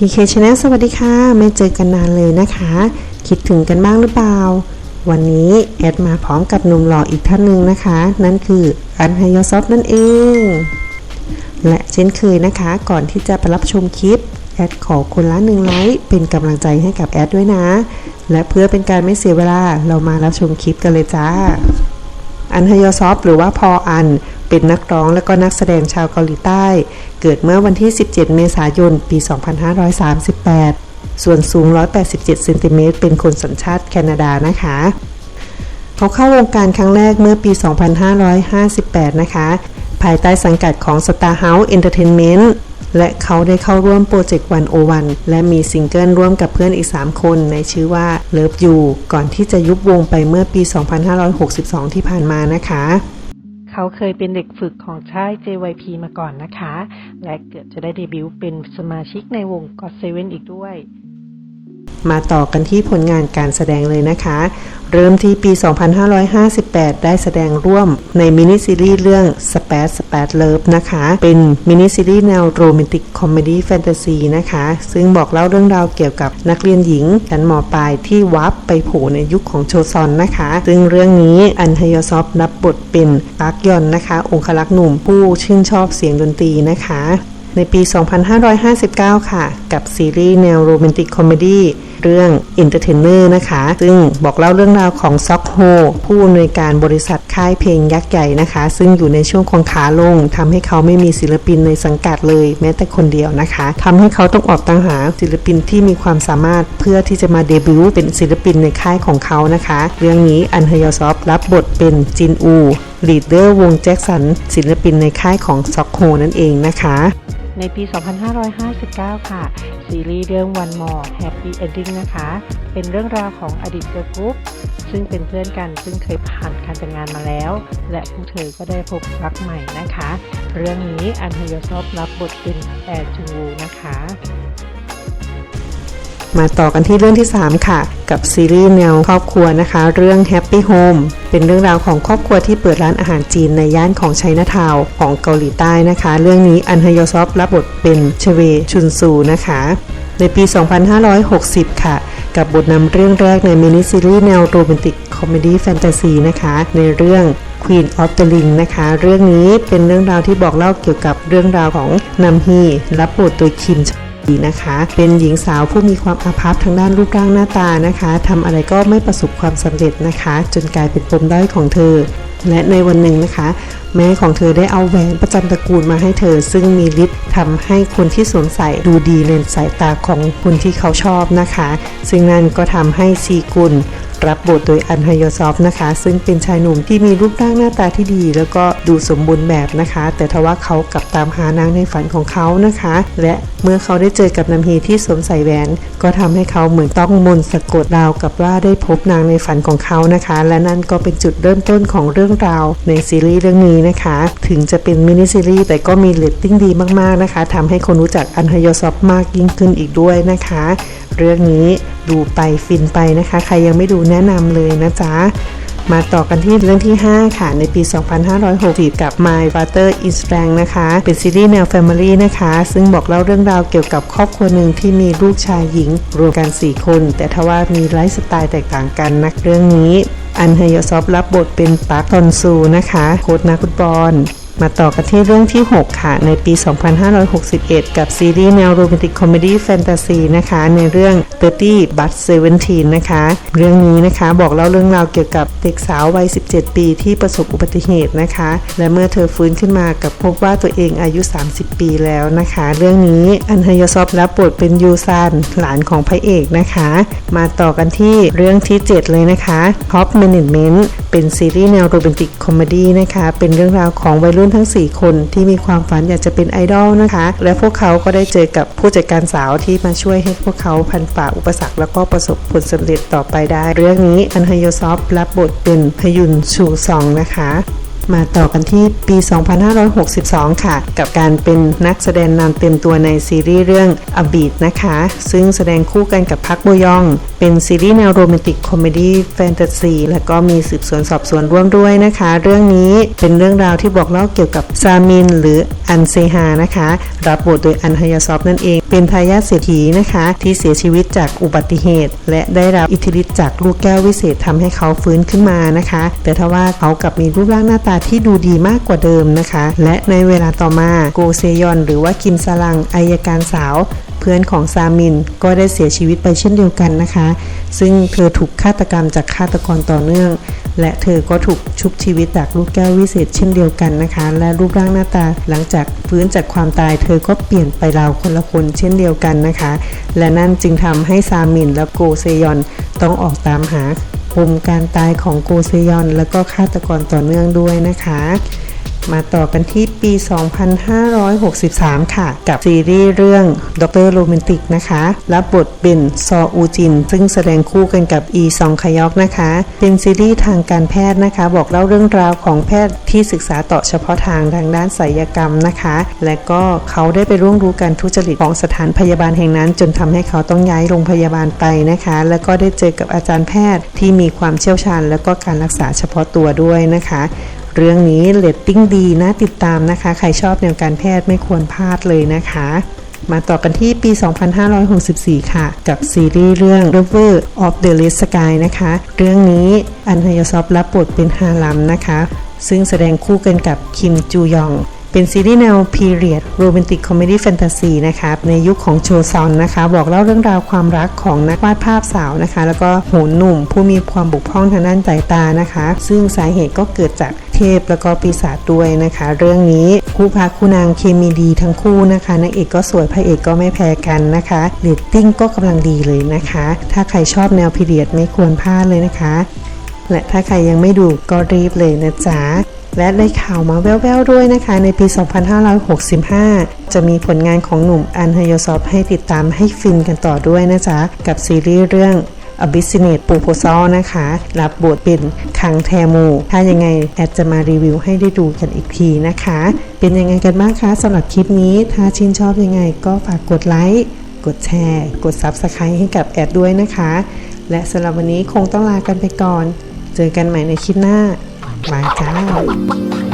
TK Channel สวัสดีค่ะ ไม่เจอกันนานเลยนะคะ คิดถึงกันบ้างหรือเปล่า วันนี้แอดมาพร้อมกับหนุ่มหล่ออีกท่านหนึ่งนะคะ นั่นคืออันไฮยอซอฟนั่นเอง และเช่นเคยนะคะ ก่อนที่จะไปรับชมคลิป แอดขอคนละหนึ่งไลค์เป็นกำลังใจให้กับแอดด้วยนะ และเพื่อเป็นการไม่เสียเวลาเรามารับชมคลิปกันเลยจ้าอันไฮยอซอฟหรือว่าพออัน เป็นนักร้องและก็นักแสดงชาวเกาหลีใต้ เกิดเมื่อวันที่ 17 เมษายน ปี 2538 ส่วนสูง 187 เซนติเมตร เป็นคนสัญชาติแคนาดานะคะ เขาเข้าวงการครั้งแรกเมื่อปี 2558 นะคะ ภายใต้สังกัดของ Star House Entertainment และเขาได้เข้าร่วมโปรเจกต์วันโอวันและมีซิงเกิลร่วมกับเพื่อนอีก 3 คนในชื่อว่า Love You ก่อนที่จะยุบวงไปเมื่อปี 2562 ที่ผ่านมานะคะ เขาเคยเป็นเด็กฝึกของค่าย JYP มาก่อนนะคะ และเกือบจะได้เดบิวต์เป็นสมาชิกในวง GOT7 อีกด้วย มาต่อกันที่ผลงานการแสดงเลยนะคะ เริ่มที่ปี 2558 ได้แสดงร่วมในมินิซีรีส์เรื่อง Spat Spat Love นะคะ เป็นมินิซีรีส์แนวโรแมนติกคอมเมดี้แฟนตาซีนะคะ ซึ่งบอกเล่าเรื่องราวเกี่ยวกับนักเรียนหญิงชั้นมปลายที่วับไปโผล่ในยุคของโชซอนนะคะ ซึ่งเรื่องนี้อันฮยอซอฟรับบทเป็นปาร์กยอนนะคะ องคลักษ์หนุ่มผู้ชื่นชอบเสียงดนตรีนะคะ ในปี 2559 ค่ะ กับซีรีส์แนวโรแมนติกคอมเมดี้เรื่อง Entertainer นะคะ ซึ่งบอกเล่าเรื่องราวของซ็อกโฮผู้อำนวยการบริษัทค่ายเพลงยักษ์ใหญ่นะคะ ซึ่งอยู่ในช่วงของขาลงทำให้เขาไม่มีศิลปินในสังกัดเลย แม้แต่คนเดียวนะคะทำให้เขาต้องออกตามหาศิลปินที่มีความสามารถเพื่อที่จะมาเดบิวต์เป็นศิลปินในค่ายของเขานะคะ เรื่องนี้อันฮยอซอฟรับบทเป็นจินอูลีดเดอร์วงแจ็คสันศิลปินในค่ายของซ็อกโฮนั่นเองนะคะ ในปี 2559 ค่ะ ซีรีส์เรื่อง One More Happy Ending นะคะ เป็นเรื่องราวของอดีตเกิร์ลกรุ๊ปซึ่งเป็นเพื่อนกันซึ่งเคยผ่านการแต่งงานมาแล้ว และพวกเธอก็ได้พบรักใหม่นะคะ เรื่องนี้อันฮยอซอฟรับบทเป็นแอนจูวูนะคะ มาต่อกันที่เรื่องที่ 3 ค่ะ กับซีรีส์แนวครอบครัวนะคะ เรื่อง Happy Home เป็นเรื่องราวของครอบครัวที่เปิดร้านอาหารจีนในย่านของไชน่าทาวของเกาหลีใต้นะคะ เรื่องนี้อันฮยอซอฟรับบทเป็นเชเวชุนซูนะคะในปี 2560 ค่ะ กับบทนำเรื่องแรกในมินิซีรีส์แนวโรแมนติกคอมเมดี้แฟนตาซีนะคะ ในเรื่อง Queen of the Ring นะคะ เรื่องนี้เป็นเรื่องราวที่บอกเล่าเกี่ยวกับเรื่องราวของนัมฮีรับบทโดยคิม นะคะ เป็นหญิงสาวผู้มีความอาภัพทางด้านรูปร่างหน้าตานะคะทำอะไรก็ไม่ประสบความสำเร็จนะคะ จนกลายเป็นปมด้อยของเธอ และในวันหนึ่งนะคะ แม่ของเธอได้เอาแหวนประจำตระกูลมาให้เธอ ซึ่งมีฤทธิ์ทำให้คนที่สวมใส่ดูดีในสายตาของคนที่เขาชอบนะคะ ซึ่งนั่นก็ทำให้ซีกุล รับบทโดยอันฮยอซอฟนะคะ ซึ่งเป็นชายหนุ่มที่มีรูปร่างหน้าตาที่ดี แล้วก็ดูสมบูรณ์แบบนะคะ แต่ทว่าเขากลับตามหานางในฝันของเขานะคะ และเมื่อเขาได้เจอกับนำฮีที่สวมใส่แหวน ก็ทำให้เขาเหมือนต้องมนต์สะกดราวกับว่าได้พบนางในฝันของเขานะคะ และนั่นก็เป็นจุดเริ่มต้นของเรื่องราวในซีรีส์เรื่องนี้นะคะ ถึงจะเป็นมินิซีรีส์แต่ก็มีเรตติ้งดีมากๆนะคะทำให้คนรู้จักอันฮยอซอฟมากยิ่งขึ้นอีกด้วยนะคะ เรื่องนี้ดูไปฟินไปนะคะ ใครยังไม่ดูแนะนำเลยนะจ๊ะ มาต่อกันที่เรื่องที่ 5 ค่ะ ในปี 2560 กับ My Butter is Strength นะคะ เป็นซีรีส์แนว Family นะคะ ซึ่งบอกเล่าเรื่องราวเกี่ยวกับครอบครัวหนึ่งที่มีลูกชายหญิง รวมกัน 4 คน แต่ทว่ามีไลฟ์สไตล์แตกต่างกันนะเรื่องนี้ อันฮยอซอฟรับบทเป็นปาร์คทอนซูนะคะ โค้ชนักฟุตบอล มาต่อกันที่เรื่องที่ 6 ค่ะ ในปี 2561 กับซีรีส์แนวโรแมนติกคอมเมดี้แฟนตาซีนะคะ ในเรื่อง 30 but 17 นะคะ เรื่องนี้นะคะบอกเล่าเรื่องราวเกี่ยวกับเด็กสาววัย 17 ปีที่ประสบอุบัติเหตุนะคะ และเมื่อเธอฟื้นขึ้นมากับพบว่าตัวเองอายุ 30 ปีแล้วนะคะ เรื่องนี้อันฮยซอฟรับบทเป็นยูซานหลานของพระเอกนะคะ มาต่อกันที่เรื่องที่ 7 เลยนะคะ Top Management เป็นซีรีส์แนวโรแมนติกคอมเมดี้นะคะ เป็นเรื่องราวของวัยรุ่นทั้ง 4 คนที่มีความฝันอยากจะเป็นไอดอลนะคะ และพวกเขาก็ได้เจอกับผู้จัดการสาวที่มาช่วยให้พวกเขาพันฝ่าอุปสรรค แล้วก็ประสบผลสำเร็จต่อไปได้ เรื่องนี้อันฮยซอฟรับบทเป็นพยุนชูซองนะคะมาต่อกันที่ปี 2562 ค่ะ กับการเป็นนักแสดงนำเต็มตัวในซีรีส์เรื่องอบีดนะคะ ซึ่งแสดงคู่กันกับพักโบยองเป็นซีรีส์แนวโรแมนติกคอมเมดี้แฟนตาซีและก็มีสืบสวนสอบสวนร่วมด้วยนะคะ เรื่องนี้เป็นเรื่องราวที่บอกเล่าเกี่ยวกับซามิน หรืออันเซฮานะคะ รับบทโดยอันฮยาซอฟนั่นเอง เป็นทายาทเศรษฐีนะคะ ที่เสียชีวิตจากอุบัติเหตุ และได้รับอิทธิฤทธิ์จากลูกแก้ววิเศษทำให้เขาฟื้นขึ้นมานะคะ แต่ทว่าเขากลับมีรูปร่างหน้าตาที่ดูดีมากกว่าเดิมนะคะ และในเวลาต่อมาโกเซยอน หรือว่าคิมซาลังอายการสาว พื่อนของซามินก็ได้เสียชีวิตไปเช่นเดียวกันนะคะ ซึ่งเธอถูกฆาตกรรมจากฆาตกรต่อเนื่อง และเธอก็ถูกชุบชีวิตจากลูกแก้ววิเศษเช่นเดียวกันนะคะ และรูปร่างหน้าตาหลังจากฟื้นจากความตาย เธอก็เปลี่ยนไปราวคนละคนเช่นเดียวกันนะคะ และนั่นจึงทำให้ซามินและโกเซยอนต้องออกตามหาปมการตายของโกเซยอน และก็ฆาตกรต่อเนื่องด้วยนะคะ มาต่อกันที่ปี 2563 ค่ะ กับซีรีส์เรื่องด็อกเตอร์โรแมนติกนะคะ รับบทเป็นซออูจิน ซึ่งแสดงคู่กันกับอีซองคยอกนะคะ เป็นซีรีส์ทางการแพทย์นะคะ บอกเล่าเรื่องราวของแพทย์ที่ศึกษาต่อเฉพาะทางทางด้านศัลยกรรมนะคะ และก็เขาได้ไปร่วงรู้การทุจริตของสถานพยาบาลแห่งนั้น จนทำให้เขาต้องย้ายโรงพยาบาลไปนะคะ แล้วก็ได้เจอกับอาจารย์แพทย์ที่มีความเชี่ยวชาญ และก็การรักษาเฉพาะตัวด้วยนะคะ เรื่องนี้เลตติ้งดีน่าติดตามนะคะ ใครชอบแนวการแพทย์ไม่ควรพลาดเลยนะคะ มาต่อกันที่ปี 2564 ค่ะ กับซีรีส์เรื่อง River of the Red Sky นะคะ เรื่องนี้อันฮยซอฟรับบทเป็นฮาลัมนะคะ ซึ่งแสดงคู่กันกับคิมจูยอง เป็นซีรีส์แนวพีเรียดโรแมนติกคอมเมดี้แฟนตาซีนะคะในยุคของโชซอนนะคะ บอกเล่าเรื่องราวความรักของนักวาดภาพสาวนะคะ แล้วก็โหนหนุ่มผู้มีความบุกพร่องทางด้านสายตานะคะ ซึ่งสาเหตุก็เกิดจากเทพแล้วก็ปีศาจด้วยนะคะ เรื่องนี้คู่พระคู่นางเคมีดีทั้งคู่นะคะนางเอกก็สวยพระเอกก็ไม่แพ้กันนะคะเรตติ้งก็กำลังดีเลยนะคะ ถ้าใครชอบแนวพีเรียดไม่ควรพลาดเลยนะคะ และถ้าใครยังไม่ดูก็รีบเลยนะจ๊ะ และได้ข่าวมาแว่วๆด้วยนะคะ ในปี 2565 จะมีผลงานของหนุ่มอันฮยซอฟให้ติดตามให้ฟินกันต่อด้วยนะจ๊ะ กับซีรีส์เรื่อง a b y s s i n a t e Proposal นะคะ รับบทเป็นคังแทมู ถ้ายังไง แอดจะมารีวิวให้ได้ดูกันอีกทีนะคะ เป็นยังไงกันบ้างคะสำหรับคลิปนี้ ถ้าชื่นชอบยังไงก็ฝากกดไลค์กดแชร์ กด Subscribe ให้กับแอดด้วยนะคะ และสำหรับวันนี้คงต้องลากันไปก่อน เจอกันใหม่ในคลิปหน้า บายจ้า